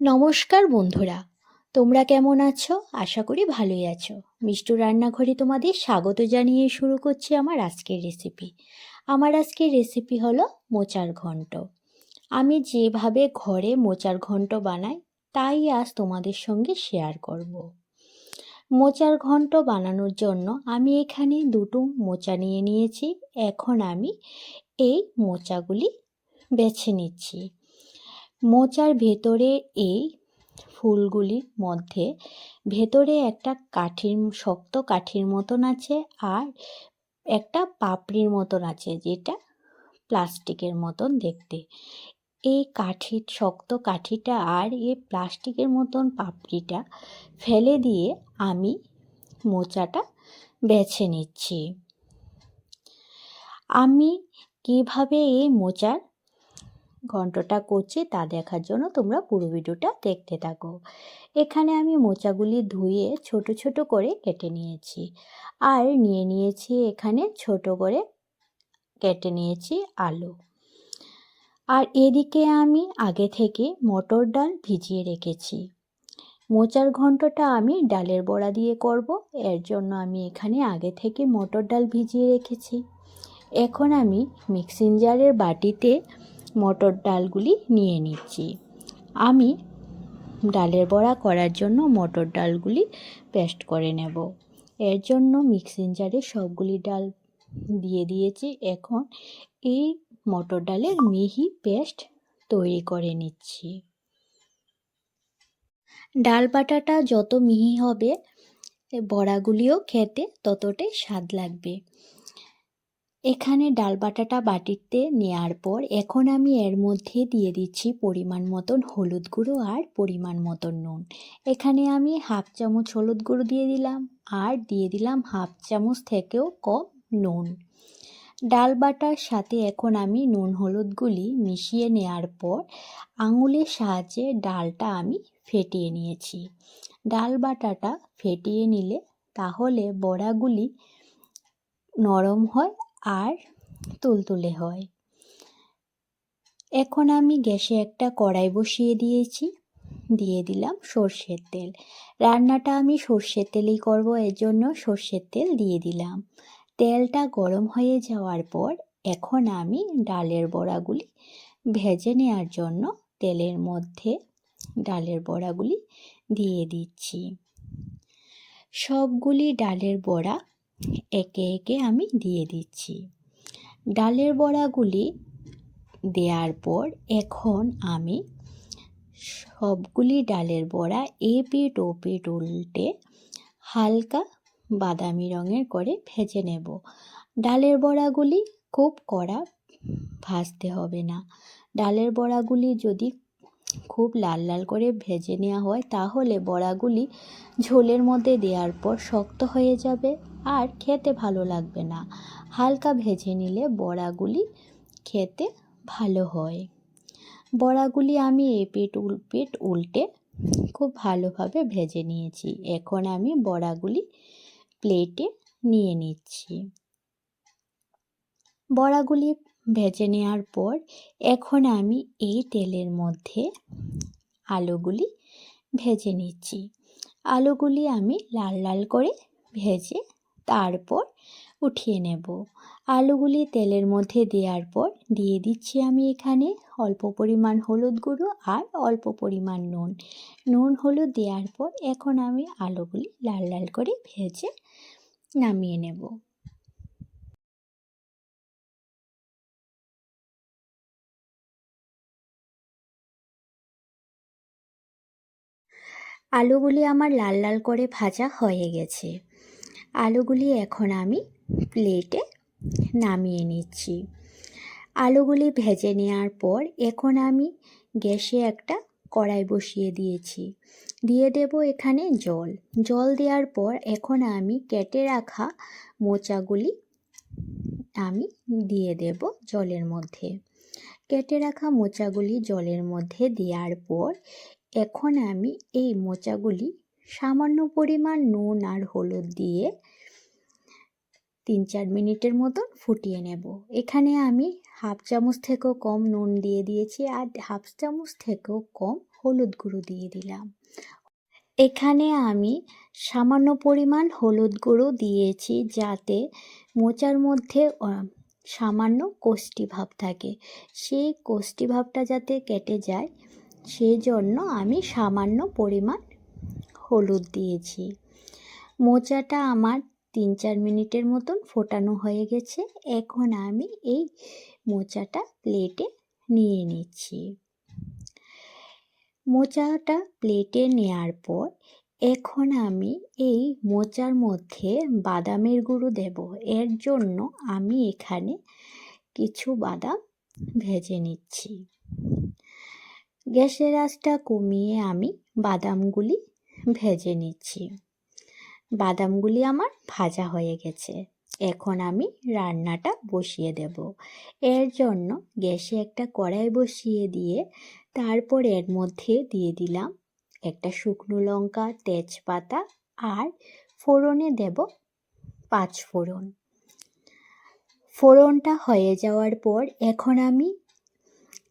নমস্কার বন্ধুরা। তোমরা কেমন আছো? আশা করি ভালোই আছো। মিষ্টু রান্নাঘরে তোমাদের স্বাগত জানিয়ে শুরু করছি আমার আজকের রেসিপি আমার আজকের রেসিপি হলো মোচার ঘন্ট। আমি যেভাবে ঘরে মোচার ঘন্ট বানাই, তাই আজ তোমাদের সঙ্গে শেয়ার করব। মোচার ঘন্ট বানানোর জন্য আমি এখানে দুটো মোচা নিয়ে নিয়েছি। এখন আমি এই মোচাগুলি বেছে নিচ্ছি। মোচার ভেতরে এই ফুলগুলির মধ্যে ভেতরে একটা কাঠির, শক্ত কাঠির মতন আছে আর একটা পাপড়ির মতন আছে যেটা প্লাস্টিকের মতন দেখতে। এই কাঠির শক্ত কাঠিটা আর এই প্লাস্টিকের মতন পাপড়িটা ফেলে দিয়ে আমি মোচাটা বেছে নিচ্ছি। আমি কীভাবে এই মোচার ঘন্টটা করছি তা দেখার জন্য তোমরা পুরো ভিডিওটা দেখতে থাকো। এখানে আমি মোচাগুলি ধুয়ে ছোট ছোট করে কেটে নিয়েছি। আর নিয়ে নিয়েছি এখানে ছোট করে কেটে নিয়েছি আলু। আর এদিকে আমি আগে থেকে মটর ডাল ভিজিয়ে রেখেছি। মোচার ঘন্টটা আমি ডালের বড়া দিয়ে করব, এর জন্য আমি এখানে আগে থেকে মটর ডাল ভিজিয়ে রেখেছি। এখন আমি মিক্সিং জারের বাটিতে মটর ডালগুলি নিয়ে নিচ্ছি। আমি ডালের বড়া করার জন্য মটর ডালগুলি পেস্ট করে নেব। এর জন্য মিক্সিং জারে সবগুলি ডাল দিয়ে দিয়েছি। এখন এই মটর ডালের মিহি পেস্ট তৈরি করে নিচ্ছি। ডাল বাটাটা যত মিহি হবে বড়াগুলিও খেতে ততটাই স্বাদ লাগবে। এখানে ডাল বাটাটা বাটিতে নেওয়ার পর এখন আমি এর মধ্যে দিয়ে দিচ্ছি পরিমাণ মতন হলুদ গুঁড়ো আর পরিমাণ মতন নুন। এখানে আমি হাফ চামচ হলুদ গুঁড়ো দিয়ে দিলাম আর দিয়ে দিলাম হাফ চামচ থেকেও কম নুন। ডাল বাটার সাথে এখন আমি নুন হলুদগুলি মিশিয়ে নেওয়ার পর আঙুলের সাহায্যে ডালটা আমি ফেটিয়ে নিয়েছি। ডাল বাটাটা ফেটিয়ে নিলে তাহলে বড়াগুলি নরম হয় আর তুলতুলে হয়। এখন আমি গ্যাসে একটা কড়াই বসিয়ে দিয়েছি, দিয়ে দিলাম সর্ষের তেল। রান্নাটা আমি সর্ষের তেলেই করব এর জন্য সর্ষের তেল দিয়ে দিলাম। তেলটা গরম হয়ে যাওয়ার পর এখন আমি ডালের বড়াগুলি ভেজে নেওয়ার জন্য তেলের মধ্যে ডালের বড়াগুলি দিয়ে দিচ্ছি। সবগুলি ডালের বড়া একে একে আমি দিয়ে দিচ্ছি। ডালের বড়াগুলি দেওয়ার পর এখন আমি সবগুলি ডালের বড়া এ পিট ও পিট উল্টে হালকা বাদামি রঙের করে ভেজে নেব। ডালের বড়াগুলি খুব কড়া ভাজতে হবে না। ডালের বড়াগুলি যদি খুব লাল লাল করে ভেজে নেওয়া হয় তাহলে বড়াগুলি ঝোলের মধ্যে দেওয়ার পর শক্ত হয়ে যাবে। আর খেতে ভালো লাগবে না। হালকা ভেজে নিলে বড়াগুলি খেতে ভালো হয়। বড়াগুলি আমি এপিট উলপিট উল্টে খুব ভালোভাবে ভেজে নিয়েছি। এখন আমি বড়াগুলি প্লেটে নিয়ে নিচ্ছি। বড়াগুলি ভেজে নেওয়ার পর এখন আমি এই তেলের মধ্যে আলুগুলি ভেজে নিচ্ছি। আলুগুলি আমি লাল লাল করে ভেজে তারপর উঠিয়ে নেব। আলুগুলি তেলের মধ্যে দেওয়ার পর দিয়ে দিচ্ছি আমি এখানে অল্প পরিমাণ হলুদ গুঁড়ো আর অল্প পরিমাণ নুন। নুন হলুদ দেওয়ার পর এখন আমি আলুগুলি লাল লাল করে ভেজে নামিয়ে নেব। আলুগুলি আমার লাল লাল করে ভাজা হয়ে গেছে। আলুগুলি এখন আমি প্লেটে নামিয়ে নিচ্ছি। আলুগুলি ভেজে নেওয়ার পর এখন আমি গ্যাসে একটা কড়াই বসিয়ে দিয়েছি। দিয়ে দেব এখানে জল। জল দেওয়ার পর এখন আমি কেটে রাখা মোচাগুলি আমি দিয়ে দেব জলের মধ্যে। কেটে রাখা মোচাগুলি জলের মধ্যে দেওয়ার পর এখন আমি এই মোচাগুলি সামান্য পরিমাণ নুন আর হলুদ দিয়ে তিন চার মিনিটের মতন ফুটিয়ে নেব। এখানে আমি হাফ চামচ থেকেও কম নুন দিয়ে দিয়েছি আর হাফ চামচ থেকেও কম হলুদ গুঁড়ো দিয়ে দিলাম। এখানে আমি সামান্য পরিমাণ হলুদ গুঁড়ো দিয়েছি যাতে মোচার মধ্যে সামান্য কোষ্টি ভাব থাকে। সেই কোষ্টি ভাবটা যাতে কেটে যায়, সেই জন্য আমি সামান্য পরিমাণ হলুদ দিয়েছি। মোচাটা আমার তিন চার মিনিটের মতন ফোটানো হয়ে গেছে। এখন আমি এই মোচাটা প্লেটে নিয়ে নিচ্ছি। মোচাটা প্লেটে নেওয়ার পর এখন আমি এই মোচার মধ্যে বাদামের গুঁড়ো দেব। এর জন্য আমি এখানে কিছু বাদাম ভেজে নিচ্ছি। গ্যাসের আঁচটা কমিয়ে আমি বাদামগুলি ভেজে নিচ্ছি। বাদামগুলি আমার ভাজা হয়ে গেছে। এখন আমি রান্নাটা বসিয়ে দেব। এর জন্য গ্যাসে একটা কড়াই বসিয়ে দিয়ে তারপর এর মধ্যে দিয়ে দিলাম একটা শুকনো লঙ্কা, তেজপাতা আর ফোড়নে দেব পাঁচ ফোড়ন। ফোড়নটা হয়ে যাওয়ার পর এখন আমি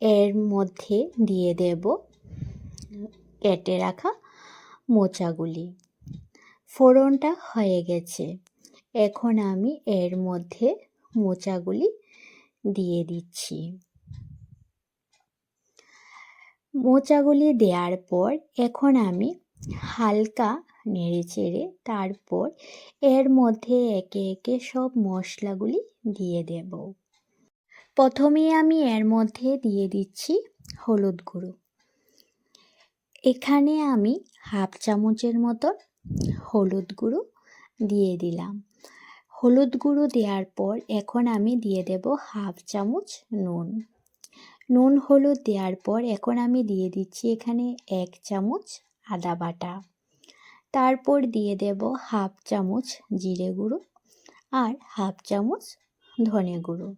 এর মধ্যে দিয়ে দেব কেটে রাখা মোচাগুলি। ফোড়নটা হয়ে গেছে। এখন আমি এর মধ্যে মোচাগুলি দিয়ে দিচ্ছি। মোচাগুলি দেওয়ার পর এখন আমি হালকা নেড়ে চেড়ে তারপর এর মধ্যে একে একে সব মশলাগুলি দিয়ে দেব। প্রথমে আমি এর মধ্যে দিয়ে দিচ্ছি হলুদ গুঁড়ো। এখানে আমি হাফ চামচের মতন হলুদ গুঁড়ো দিয়ে দিলাম। হলুদ গুঁড়ো দেওয়ার পর এখন আমি দিয়ে দেব হাফ চামচ নুন। নুন হলুদ দেওয়ার পর এখন আমি দিয়ে দিচ্ছি এখানে এক চামচ আদা বাটা। তারপর দিয়ে দেব হাফ চামচ জিরে গুঁড়ো আর হাফ চামচ ধনে গুঁড়ো।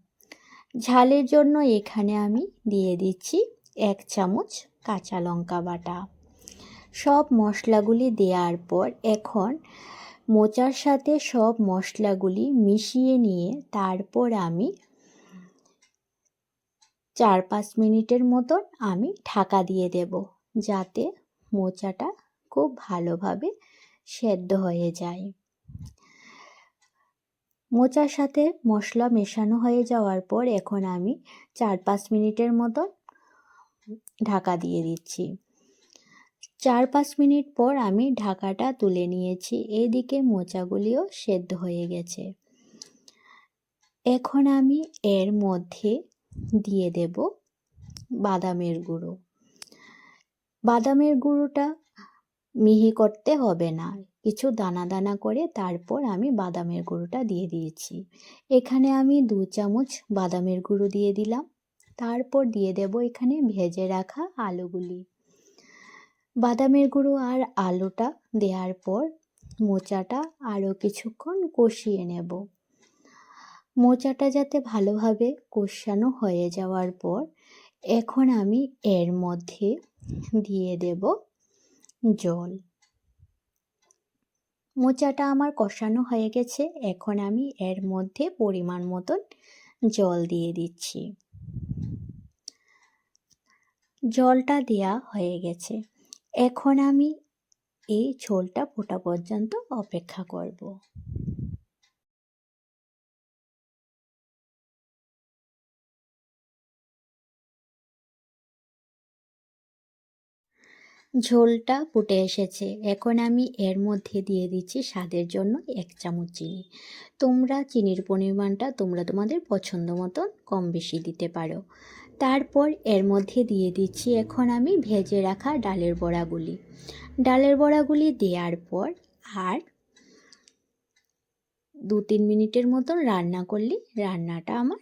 ঝালের জন্য এখানে আমি দিয়ে দিচ্ছি এক চামচ কাঁচা লঙ্কা বাটা। সব মশলাগুলি দেওয়ার পর এখন মোচার সাথে সব মশলাগুলি মিশিয়ে নিয়ে তারপর আমি চার পাঁচ মিনিটের মতন আমি ঢাকা দিয়ে দেব যাতে মোচাটা খুব ভালোভাবে সেদ্ধ হয়ে যায়। মোচার সাথে মশলা মেশানো হয়ে যাওয়ার পর এখন আমি চার পাঁচ মিনিটের মতো ঢাকা দিয়ে দিচ্ছি। চার পাঁচ মিনিট পর আমি ঢাকাটা তুলে নিয়েছি। এদিকে মোচাগুলিও সেদ্ধ হয়ে গেছে। এখন আমি এর মধ্যে দিয়ে দেব বাদামের গুঁড়ো। বাদামের গুঁড়োটা মিহি করতে হবে না। কিছু দানা দানা করে তারপর আমি বাদামের গুঁড়োটা দিয়ে দিয়েছি। এখানে আমি দু চামচ বাদামের গুঁড়ো দিয়ে দিলাম। তারপর দিয়ে দেব এখানে ভেজে রাখা আলুগুলি। বাদামের গুঁড়ো আর আলুটা দেওয়ার পর মোচাটা আরও কিছুক্ষণ কষিয়ে নেব। মোচাটা যাতে ভালোভাবে কষানো হয়ে যাওয়ার পর এখন আমি এর মধ্যে দিয়ে দেব জল। মোচাটা আমার কষানো হয়ে গেছে, এখন আমি এর মধ্যে পরিমাণ মতন জল দিয়ে দিচ্ছি। জলটা দেয়া হয়ে গেছে। এখন আমি এই ঝোলটা ফোটা পর্যন্ত অপেক্ষা করব। ঝোলটা ফুটে এসেছে। এখন আমি এর মধ্যে দিয়ে দিচ্ছি স্বাদের জন্য এক চামচ চিনি। তোমরা চিনির পরিমাণটা তোমরা তোমাদের পছন্দ মতন কম বেশি দিতে পারো। তারপর এর মধ্যে দিয়ে দিচ্ছি এখন আমি ভেজে রাখা ডালের বড়াগুলি। ডালের বড়াগুলি দেওয়ার পর আর দু তিন মিনিটের মতন রান্না করলে রান্নাটা আমার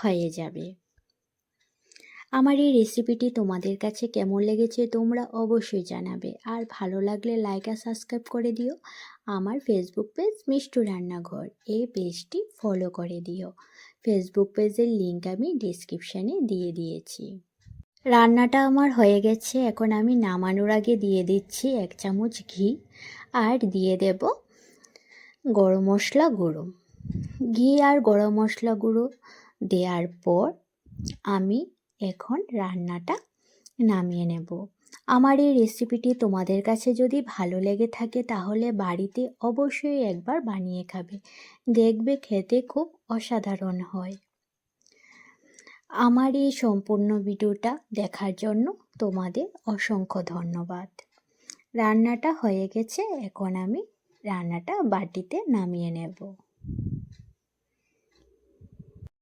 হয়ে যাবে। আমার এই রেসিপিটি তোমাদের কাছে কেমন লেগেছে তোমরা অবশ্যই জানাবে। আর ভালো লাগলে লাইক আর সাবস্ক্রাইব করে দিও। আমার ফেসবুক পেজ মিষ্টু রান্নাঘর। এই পেজটি ফলো করে দিও। ফেসবুক পেজের লিঙ্ক আমি ডিসক্রিপশানে দিয়ে দিয়েছি। রান্নাটা আমার হয়ে গেছে, এখন আমি নামানোর আগে দিয়ে দিচ্ছি এক চামচ ঘি আর দিয়ে দেব গরম মশলা গুঁড়ো। ঘি আর গরম মশলা গুঁড়ো দেওয়ার পর আমি এখন রান্নাটা নামিয়ে নেব। আমার এই রেসিপিটি তোমাদের কাছে যদি ভালো লেগে থাকে, তাহলে বাড়িতে অবশ্যই একবার বানিয়ে খাবে। দেখবে খেতে খুব অসাধারণ হয়। আমার এই সম্পূর্ণ ভিডিওটা দেখার জন্য তোমাদের অসংখ্য ধন্যবাদ। রান্নাটা হয়ে গেছে, এখন আমি রান্নাটা বাটিতে নামিয়ে নেব।